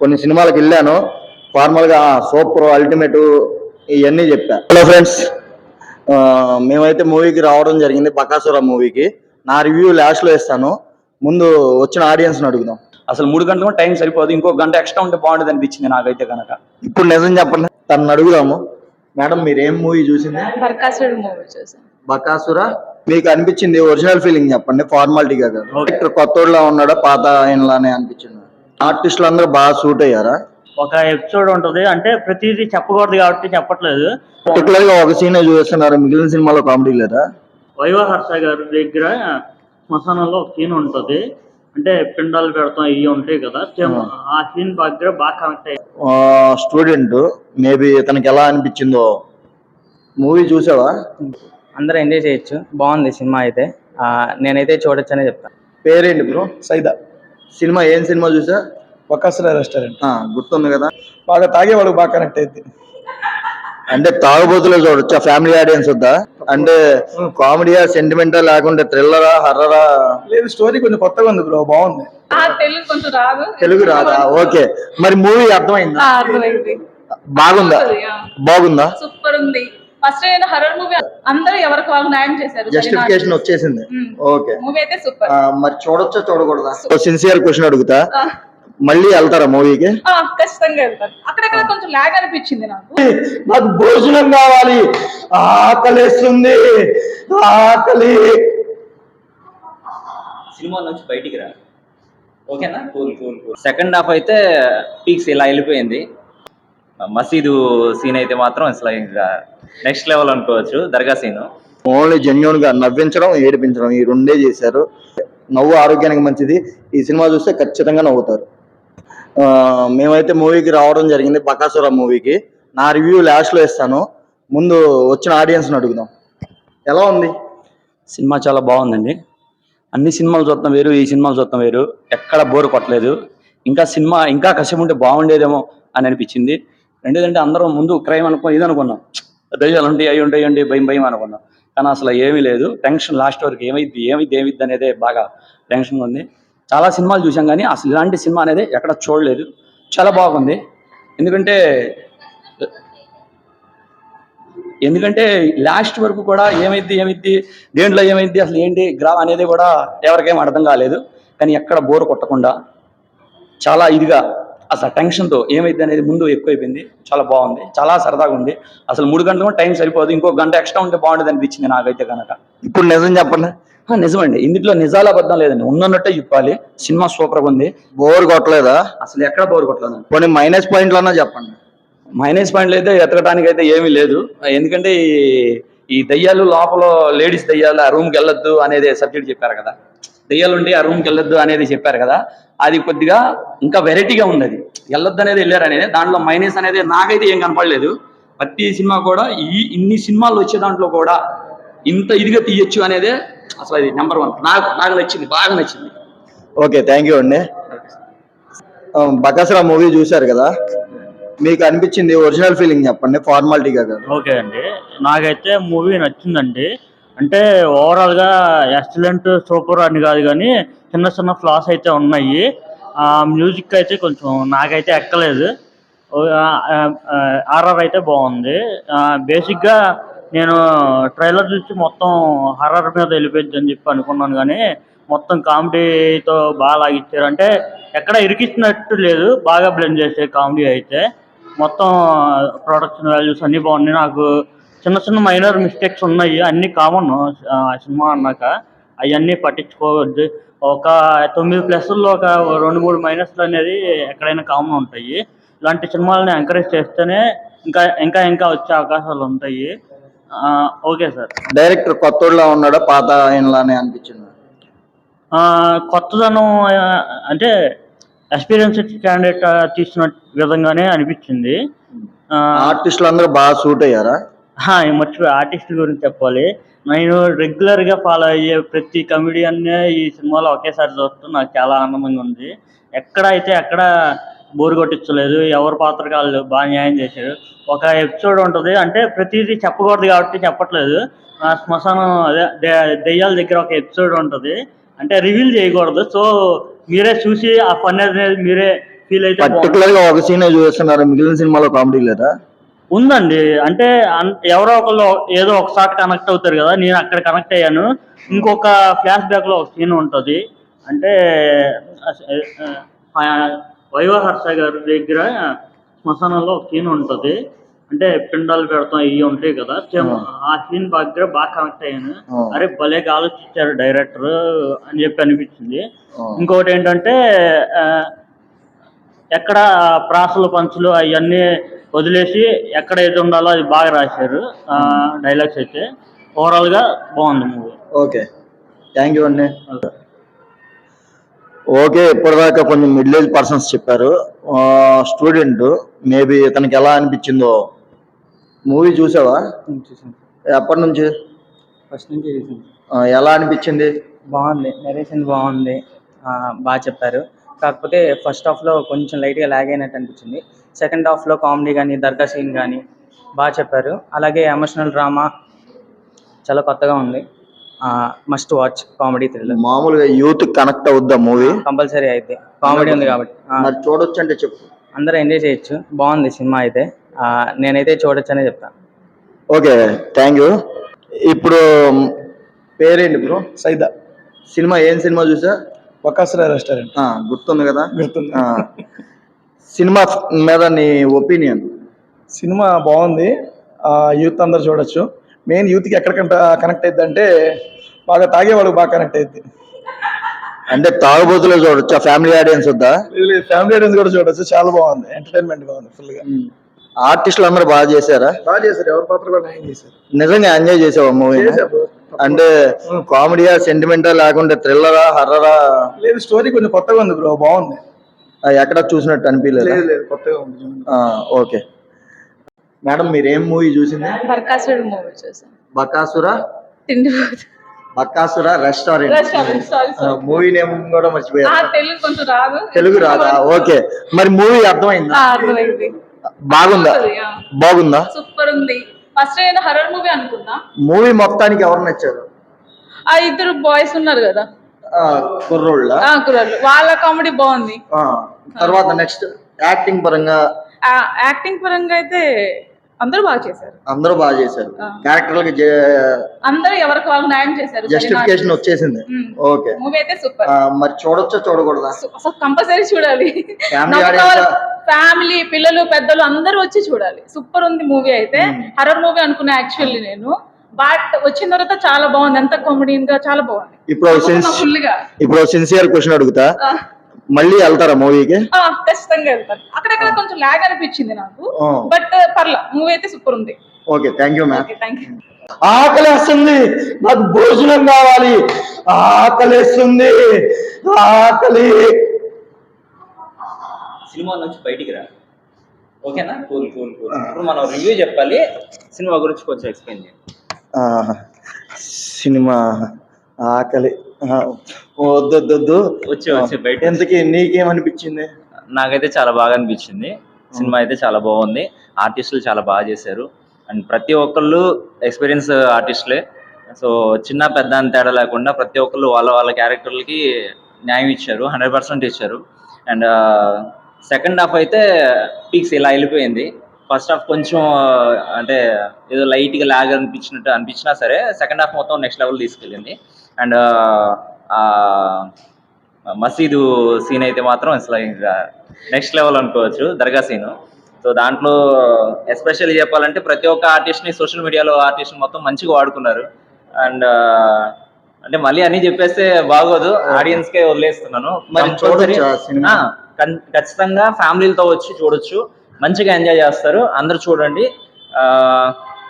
కొన్ని సినిమాలకు వెళ్ళాను. ఫార్మల్గా సూపర్ అల్టిమేట్ ఇవన్నీ చెప్పా. హలో ఫ్రెండ్స్ మేమైతే మూవీకి రావడం జరిగింది బకాసుర మూవీకి. నా రివ్యూ లాస్ట్లో ఇస్తాను ముందు వచ్చిన ఆడియన్స్ని అడుగుదాం. అసలు మూడు గంటలు టైం సరిపోదు. ఇంకో గంట ఎక్స్ట్రా ఉంటే బాగుండేది అనిపించింది నాకైతే కనుక ఇప్పుడు నిజం చెప్పండి. తను అడుగుదాము. మేడం మీరు ఏం మూవీ చూసింది? బర్కాసురుడు మూవీ చూసాను బకాసుర? మీకు అనిపించింది ఒరిజినల్ ఫీలింగ్ చెప్పండి ఫార్మాలిటీగా కాదు. కొత్తోళ్ళ ఉన్నాడా పాత ఆయనలానే అనిపించింది? ఆర్టిస్టులు అందరూ బాగా సూట్ అయ్యారా? ఒక ఎపిసోడ్ ఉంటది. అంటే ప్రతిదీ చెప్పకూడదు కాబట్టి చెప్పట్లేదు. పర్టికులర్గా ఒక సీన్ చూస్తున్నారు మిగిలిన సినిమాలో కామెడీ లేదా? వైవ హర్ష గారి దగ్గర శ్మశానంలో ఒక సీన్ ఉంటది. అంటే పిండాలు పెడతాం ఇవి ఉంటాయి కదా. సేమ్ ఆ. సీన్ దగ్గర బాగా కనెక్ట్ అయ్యి స్టూడెంట్ మేబీ తనకి ఎలా అనిపించిందో? మూవీ చూసావా? అందరూ ఎంజాయ్ చేయొచ్చు. బాగుంది సినిమా అయితే. ఆ, నేనైతే చూడొచ్చనే చెప్తాను పేరేంటి బ్రో? సైదా. సినిమా ఏం సినిమా చూసా? బకాసుర రెస్టారెంట్. ఆ, గుర్తుంది కదా? బాగా తాగే వాళ్ళకి బాగా కనెక్ట్ అయింది అంటే తాగుబోతులో చూడొచ్చా ఫ్యామిలీ ఆడియన్స్ వద్దా? అంటే కామెడీయా సెంటిమెంటల్ లేకుంటే థ్రిల్లరా హర్రరా లేదు స్టోరీ కొంచెం కొత్తగా ఉంది బ్రో బాగుంది. ఆ తెలుగు కొంచెం రాదు. తెలుగు రాదా? ఓకే. మరి మూవీ అర్థమైందా? ఆ, అర్థమైంది. బాగుందా? బాగుందా? సూపర్ ఉంది. ఫస్ట్ అయిన హర్రర్ మూవీ అందరూ ఎవరికి వాళ్ళు న్యాయం చేశారు. జస్టిఫికేషన్ వచ్చేసింది. ఓకే మూవీ అయితే సూపర్ మరి చూడొచ్చా చూడకూడదా? సిన్సియర్ క్వశ్చన్ అడుగుతా. మళ్ళీ వెళ్తారా మూవీకి? ఖచ్చితంగా వెళ్తాను. అక్కడక్కడ కొంచెం లాగ్ అనిపించింది నాకు. నాకు భోజనం కావాలి. ఆకలిస్తుంది. ఆకలి. సినిమా నుంచి బయటికి రా. ఓకేనా? Cool cool cool. Second half అయితే పీక్స్ ఇలా వెళ్ళిపోయింది. మసీదు సీన్ అయితే మాత్రం అసలు ఇంకా నెక్స్ట్ లెవెల్ అనుకోవచ్చు దర్గా సీన్ ఓన్లీ జెన్యున్గా నవ్వించడం ఏడిపించడం ఈ రెండే చేశారు. నవ్వు ఆరోగ్యానికి మంచిది. ఈ సినిమా చూస్తే ఖచ్చితంగా నవ్వుతారు. ఆ, మేమైతే మూవీకి రావడం జరిగింది బకాసుర మూవీకి. నా రివ్యూ లాస్ట్లో ఇస్తాను. ముందు వచ్చిన ఆడియన్స్ని అడుగుదాం. ఎలా ఉంది? సినిమా చాలా బాగుందండి. అన్ని సినిమాలు చూస్తాం వేరు ఈ సినిమాలు చూస్తాం వేరు. ఎక్కడ బోర్ కొట్టలేదు. ఇంకా సినిమా ఇంకా కష్టం ఉంటే బాగుండేదేమో అని అనిపించింది. రెండోదంటే అందరం ముందు క్రైమ్ అనుకో ఇది అనుకున్నాం దయ్యాలు ఉంటాయి అవి ఉంటాయి ఉంటాయి భయం భయం అనుకున్నాం. కానీ అసలు ఏమీ లేదు. టెన్షన్ లాస్ట్ వరకు ఏమైద్ది ఏమైద్ది ఏమైద్ది అనేది బాగా టెన్షన్ ఉంది. చాలా సినిమాలు చూసాం కానీ అసలు ఇలాంటి సినిమా అనేది ఎక్కడ చూడలేదు. చాలా బాగుంది. ఎందుకంటే ఎందుకంటే లాస్ట్ వరకు కూడా ఏమైద్ది ఏమైద్ది దేంట్లో ఏమైద్ది అసలు ఏంటి గ్రా అనేది కూడా ఎవరికేం అర్థం కాలేదు. కానీ ఎక్కడ బోర్ కొట్టకుండా చాలా ఇదిగా అసలు టెన్షన్తో ఏమైద్ది అనేది ముందు ఎక్కువైపోయింది. చాలా బాగుంది. చాలా సరదాగా ఉంది. అసలు మూడు గంటలు కూడా టైం సరిపోదు. ఇంకో గంట ఎక్స్ట్రా ఉంటే బాగుండేది అనిపించింది నాకైతే కనుక ఇప్పుడు నిజం చెప్పండి. నిజమండి. ఇందులో నిజాల అబద్ధం లేదండి. ఉన్నట్టే చెప్పాలి. సినిమా సూపర్గా ఉంది. బోర్ కొట్టలేదా? అసలు ఎక్కడ బోర్ కొట్టలేదు. కొన్ని మైనస్ పాయింట్లన్నా చెప్పండి. మైనస్ పాయింట్లు అయితే ఎతకడానికి అయితే ఏమీ లేదు. ఎందుకంటే ఈ- ఈ దయ్యాలు లోపల లేడీస్ దయ్యాలు ఆ రూమ్కి వెళ్ళొద్దు అనేది సబ్జెక్ట్ చెప్పారు కదా. దయ్యాలు ఉండి ఆ రూమ్కి వెళ్ళొద్దు అనేది చెప్పారు కదా అది కొద్దిగా ఇంకా వెరైటీగా ఉంది అది వెళ్ళొద్దు అనేది వెళ్ళారు అనేది దాంట్లో మైనస్ అనేది నాకైతే ఏం కనపడలేదు. ప్రతి సినిమా కూడా ఈ ఇన్ని సినిమాలు వచ్చే దాంట్లో కూడా ఇంత ఇదిగా తీయొచ్చు అనేదే అసలు అది నెంబర్ వన్ నాకు నాకు నచ్చింది బాగా నచ్చింది. ఓకే థ్యాంక్ యూ అండి. ఆ, బకాసుర మూవీ చూశారు కదా మీకు అనిపించింది ఒరిజినల్ ఫీలింగ్ చెప్పండి ఫార్మాలిటీగా కాదు. ఓకే అండి. నాకైతే మూవీ నచ్చిందండి. అంటే ఓవరాల్గా ఎక్సలెంట్ సూపర్ అని కాదు కానీ చిన్న చిన్న ఫ్లాస్ అయితే ఉన్నాయి. ఆ మ్యూజిక్ అయితే కొంచెం నాకైతే ఎక్కలేదు. ఆర్ఆర్ అయితే బాగుంది. బేసిక్గా నేను ట్రైలర్ చూసి మొత్తం హర్రర్ మీద వెళ్ళిపోయింది అని చెప్పి అనుకున్నాను కానీ మొత్తం కామెడీతో బాగా లాగిచ్చారు. అంటే ఎక్కడ ఇరికిస్తున్నట్టు లేదు బాగా బ్లెండ్ చేసే కామెడీ అయితే. మొత్తం ప్రొడక్షన్ వాల్యూస్ అన్నీ బాగున్నాయి. నాకు చిన్న చిన్న మైనర్ మిస్టేక్స్ ఉన్నాయి. అన్ని కామన్ సినిమా అన్నాక అవన్నీ పట్టించుకోవద్దు. ఒక తొమ్మిది ప్లస్ల్లో ఒక రెండు మూడు మైనస్లు అనేది ఎక్కడైనా కామన్ ఉంటాయి. ఇలాంటి సినిమాలని ఎంకరేజ్ చేస్తేనే ఇంకా ఇంకా ఇంకా వచ్చే అవకాశాలు ఉంటాయి. Okay sir. డైరెక్టర్ కొత్తోళ్ళ ఉన్నాడా? పాత ఆయనలానే అనిపించింది? కొత్తదనం అంటే ఎక్స్పీరియన్స్ క్యాండిడేట్ తీసిన విధంగానే అనిపించింది. ఆర్టిస్టులు అందరూ బాగా సూట్ అయ్యారా? మర్చిపోయి ఆర్టిస్ట్ గురించి చెప్పాలి. నేను రెగ్యులర్గా ఫాలో అయ్యే ప్రతి కమెడియన్ ఈ సినిమాలో ఒకేసారి చూస్తూ నాకు చాలా ఆనందంగా ఉంది. ఎక్కడ అయితే ఎక్కడ బోరు కొట్టించలేదు ఎవరి పాత్ర వాళ్ళు బాగా న్యాయం చేశారు. ఒక ఎపిసోడ్ ఉంటుంది అంటే ప్రతిదీ చెప్పకూడదు కాబట్టి చెప్పట్లేదు. ఆ శ్మశానం అదే దే- దెయ్యాల దగ్గర ఒక ఎపిసోడ్ ఉంటుంది. అంటే రివీల్ చేయకూడదు. సో మీరే చూసి ఆ ఫన్ అనేది మీరే ఫీల్ అయితే పర్టికులర్గా ఒక సీన్ చూస్తున్నారు? మిగిలిన సినిమాలో కామెడీ లేదా? ఉందండి. అంటే ఎవరో ఒకళ్ళు ఏదో ఒకసారి కనెక్ట్ అవుతారు కదా నేను అక్కడ కనెక్ట్ అయ్యాను. ఇంకొక ఫ్లాష్ బ్యాక్లో ఒక సీన్ ఉంటది. అంటే ఆ, వైవహర్ష గారి దగ్గర శ్మశానంలో ఒక సీన్ ఉంటది. అంటే పిండాలు పెడతాం ఇవి ఉంటాయి కదా. సేమ్ ఆ. సీన్ దగ్గర బాగా కనెక్ట్ అయ్యాను. అరే భలేగా ఆలోచించారు డైరెక్టర్ అని చెప్పి అనిపించింది. ఇంకొకటి ఏంటంటే ఎక్కడ ప్రాసలు పంచులు అవన్నీ వదిలేసి ఎక్కడ ఏది ఉండాలో అది బాగా రాశారు. డైలాగ్స్ అయితే. ఓవరాల్గా బాగుంది మూవీ. ఓకే. థ్యాంక్ యూ అండి ఓకే. ఇప్పటిదాకా కొంచెం మిడిల్ ఏజ్ పర్సన్స్ చెప్పారు. స్టూడెంట్ మేబీ ఇతనికి ఎలా అనిపించిందో. మూవీ చూసావా? చూసాను. ఎప్పటి నుంచి? ఫస్ట్ నుంచి ఎలా అనిపించింది? బాగుంది. నెరేషన్ బాగుంది. ఆ, బాగా చెప్పారు. కాకపోతే ఫస్ట్ హాఫ్లో కొంచెం లైట్గా లాగ్ అయినట్టు అనిపించింది. సెకండ్ హాఫ్లో కామెడీ కానీ దర్గా సీన్ కానీ బాగా చెప్పారు. అలాగే ఎమోషనల్ డ్రామా చాలా కొత్తగా ఉంది. Must watch comedy thriller. మామూలుగా యూత్ కనెక్ట్ అవుద్దా మూవీ? కంపల్సరీ అయితే. కామెడీ ఉంది కాబట్టి. మరి చూడొచ్చు అంటే చెప్పు. అందరూ ఎంజాయ్ చేయొచ్చు. బాగుంది సినిమా అయితే. ఆ, నేనైతే చూడొచ్చనే చెప్తాను ఓకే థ్యాంక్ యూ. ఇప్పుడు పేరేంటి బ్రో? సైదా. సినిమా ఏం సినిమా చూసా? బకాసుర రెస్టారెంట్. ఆ, గుర్తుంది కదా? గుర్తుంది. ఆ. సినిమా మీద నీ ఒపీనియన్? సినిమా బాగుంది. యూత్ అందరు చూడొచ్చు. మెయిన్ యూత్కి ఎక్కడ కనెక్ట్ అయింది అంటే బాగా తాగేవాళ్ళకి బాగా కనెక్ట్ అయింది అంటే తాగుబోతులో చూడొచ్చా? ఫ్యామిలీ ఆడియన్స్ వద్దా? ఫ్యామిలీ ఆడియన్స్ కూడా చూడొచ్చు. చాలా బాగుంది. ఎంటర్టైన్మెంట్గా ఉంది ఫుల్గా ఆర్టిస్టులు అందరూ బాగా చేశారా? బాగా చేశారు. ఎవరి పాత్ర కూడా చేశారు. నిజంగా ఎంజాయ్ చేసావా మూవీ. అంటే కామెడీయా సెంటిమెంటా లేకుంటే థ్రిల్లరా హర్రరా? లేదు స్టోరీ కొంచెం కొత్తగా ఉంది బ్రో. బాగుంది. ఎక్కడ చూసినట్టు అనిపించలేదు? లేదు లేదు కొత్తగా ఉంది చూడండి. ఓకే. మేడం మీరు ఏం మూవీ చూసింది? బర్కాసుడు మూవీ చూసాను. Bakasura Bakasura restaurant. Movie name కూడా మర్చిపోయారు తెలుగు రాదు. తెలుగు రాదా? ఓకే. మరి మూవీ అర్థమైందా? బాగుందా? బాగుందా సూపర్ ఉంది ఫస్ట్ హర్రర్ మూవీ అనుకున్నా మూవీ మొత్తానికి ఎవరు నచ్చారు? ఆ ఇద్దరు బాయ్స్ ఉన్నారు కదా. కుర్రోళ్ళ? వాళ్ళ కామెడీ బాగుంది. తర్వాత నెక్స్ట్ యాక్టింగ్ పరంగా? యాక్టింగ్ పరంగా అయితే అందరూ బాగా చేశారు. అందరూ బాగా చేశారు. క్యారెక్టర్లకి అందరూ ఎవరికి వాళ్ళు న్యాయం చేశారు. జస్టిఫికేషన్ వచ్చేసింది. ఓకే. మూవీ అయితే సూపర్ మరి చూడొచ్చా చూడకూడదా? అసలు కంపల్సరీ చూడాలి? ఫ్యామిలీ పిల్లలు పెద్దలు అందరూ వచ్చి చూడాలి. సూపర్ ఉంది మూవీ అయితే. హర్రర్ మూవీ అనుకున్నా యాక్చువల్లీ నేను. బట్ వచ్చిన తర్వాత చాలా బాగుంది. ఎంత కామెడీన్గా చాలా బాగుంది. ఇప్పుడు ఇప్పుడు సిన్సియర్ క్వశ్చన్ అడుగుతా. మళ్ళీ వెళ్తారా మూవీకి ఆ, ఖచ్చితంగా వెళ్తాను. అక్కడక్కడ కొంచెం లాగ్ అనిపించింది నాకు. బట్ పర్లా. మూవీ అయితే సూపర్ ఉంది. Okay thank you ma'am okay thank you ఆకలి వేస్తుంది నాకు భోజనం కావాలి. ఆకలి వేస్తుంది ఆకలి. సినిమా నుంచి బయటికి రా. ఓకేనా? Cool cool cool. ఇప్పుడు మనం రివ్యూ చెప్పాలి. సినిమా గురించి కొంచెం ఎక్స్ప్లెయిన్ చేయండి సినిమా ఆకలి. ఆ, వద్దు వద్దు, వద్దు వచ్చి వచ్చి బయట ఎంతకి నీకేమనిపించింది? నాకైతే చాలా బాగా అనిపించింది. సినిమా అయితే చాలా బాగుంది. ఆర్టిస్టులు చాలా బాగా చేశారు. అండ్ ప్రతి ఒక్కళ్ళు ఎక్స్పీరియన్స్ ఆర్టిస్టులే. సో చిన్న పెద్ద అని తేడా లేకుండా ప్రతి ఒక్కళ్ళు వాళ్ళ వాళ్ళ క్యారెక్టర్లకి న్యాయం ఇచ్చారు. హండ్రెడ్ పర్సెంట్ ఇచ్చారు. అండ్ సెకండ్ హాఫ్ అయితే పీక్స్ ఇలా వెళ్ళిపోయింది. ఫస్ట్ హాఫ్ కొంచెం అంటే ఏదో లైట్గా లాగ్ అనిపించినట్టు అనిపించినా సరే సెకండ్ హాఫ్ మొత్తం నెక్స్ట్ లెవెల్ తీసుకెళ్ళింది. అండ్ మసీదు సీన్ అయితే మాత్రం అసలు ఇంకా నెక్స్ట్ లెవెల్ అనుకోవచ్చు దర్గా సీను. సో దాంట్లో ఎస్పెషల్లీ చెప్పాలంటే ప్రతి ఒక్క ఆర్టిస్ట్ని సోషల్ మీడియాలో ఆర్టిస్ట్ మొత్తం మంచిగా వాడుకున్నారు. అండ్ అంటే మళ్ళీ అన్ని చెప్పేస్తే బాగోదు ఆడియన్స్కే వదిలేస్తున్నాను. మరి ఖచ్చితంగా ఫ్యామిలీలతో వచ్చి చూడొచ్చు. మంచిగా ఎంజాయ్ చేస్తారు. అందరూ చూడండి.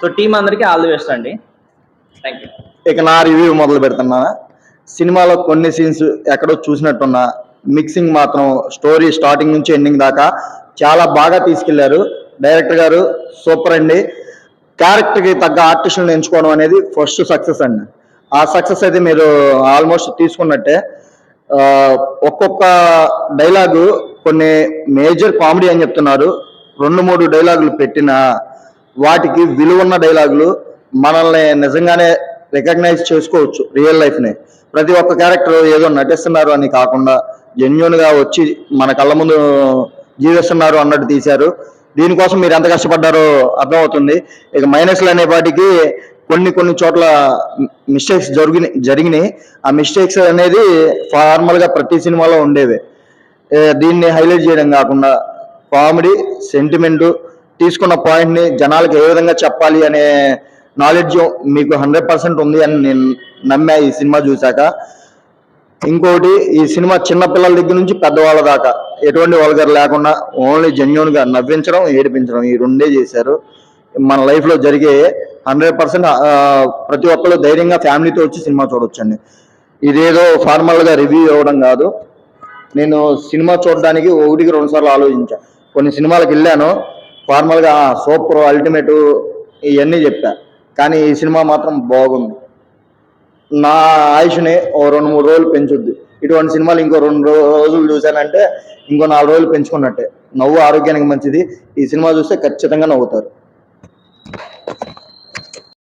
సో టీం అందరికీ ఆల్ ది బెస్ట్ అండి. థ్యాంక్ యూ ఇక నా రివ్యూ మొదలు పెడుతున్నా. సినిమాలో కొన్ని సీన్స్ ఎక్కడో చూసినట్టున్నా. మిక్సింగ్ మాత్రం స్టోరీ స్టార్టింగ్ నుంచి ఎండింగ్ దాకా చాలా బాగా తీసుకెళ్ళారు. డైరెక్టర్ గారు సూపర్ అండి. క్యారెక్టర్కి తగ్గ ఆర్టిస్టులను ఎంచుకోవడం అనేది ఫస్ట్ సక్సెస్ అండి. ఆ సక్సెస్ అయితే మీరు ఆల్మోస్ట్ తీసుకున్నట్టే. ఒక్కొక్క డైలాగు కొన్ని మేజర్ కామెడీ అని చెప్తున్నారు. రెండు మూడు డైలాగులు పెట్టిన వాటికి విలువన్న డైలాగులు మనల్ని నిజంగానే రికగ్నైజ్ చేసుకోవచ్చు రియల్ లైఫ్ని. ప్రతి ఒక్క క్యారెక్టర్ ఏదో నటిస్తున్నారు అని కాకుండా జెన్యున్గా వచ్చి మన కళ్ళ ముందు జీవిస్తున్నారు అన్నట్టు తీశారు. దీనికోసం మీరు ఎంత కష్టపడ్డారో అర్థమవుతుంది. ఇక మైనస్లు అనే వాటికి కొన్ని కొన్ని చోట్ల మిస్టేక్స్ జరిగిన జరిగినాయి. ఆ మిస్టేక్స్ అనేది ఫార్మల్గా ప్రతి సినిమాలో ఉండేవి. దీన్ని హైలైట్ చేయడం కాకుండా కామెడీ సెంటిమెంటు తీసుకున్న పాయింట్ని జనాలకు ఏ విధంగా చెప్పాలి అనే నాలెడ్జ్ మీకు హండ్రెడ్ పర్సెంట్ ఉంది అని నేను నమ్మా ఈ సినిమా చూశాక. ఇంకోటి ఈ సినిమా చిన్న పిల్లల దగ్గర నుంచి పెద్దవాళ్ళ దాకా. ఎటువంటి వల్గర్ లేకుండా ఓన్లీ జెన్యున్గా నవ్వించడం ఏడిపించడం ఈ రెండే చేశారు. మన లైఫ్లో జరిగే హండ్రెడ్ పర్సెంట్ ప్రతి ఒక్కరు ధైర్యంగా ఫ్యామిలీతో వచ్చి సినిమా చూడొచ్చండి. ఇదేదో ఫార్మల్గా రివ్యూ ఇవ్వడం కాదు. నేను సినిమా చూడడానికి ఒకటికి రెండు సార్లు ఆలోచించా. కొన్ని సినిమాలకు వెళ్ళాను. ఫార్మల్గా సూపర్ అల్టిమేట్ ఇవన్నీ చెప్పా. కానీ ఈ సినిమా మాత్రం బాగుంది. నా ఆయుష్ని ఓ రెండు మూడు రోజులు పెంచుద్ది. ఇటువంటి సినిమాలు ఇంకో రెండు రోజులు చూశానంటే ఇంకో నాలుగు రోజులు పెంచుకున్నట్టే. నవ్వు ఆరోగ్యానికి మంచిది. ఈ సినిమా చూస్తే ఖచ్చితంగా నవ్వుతారు.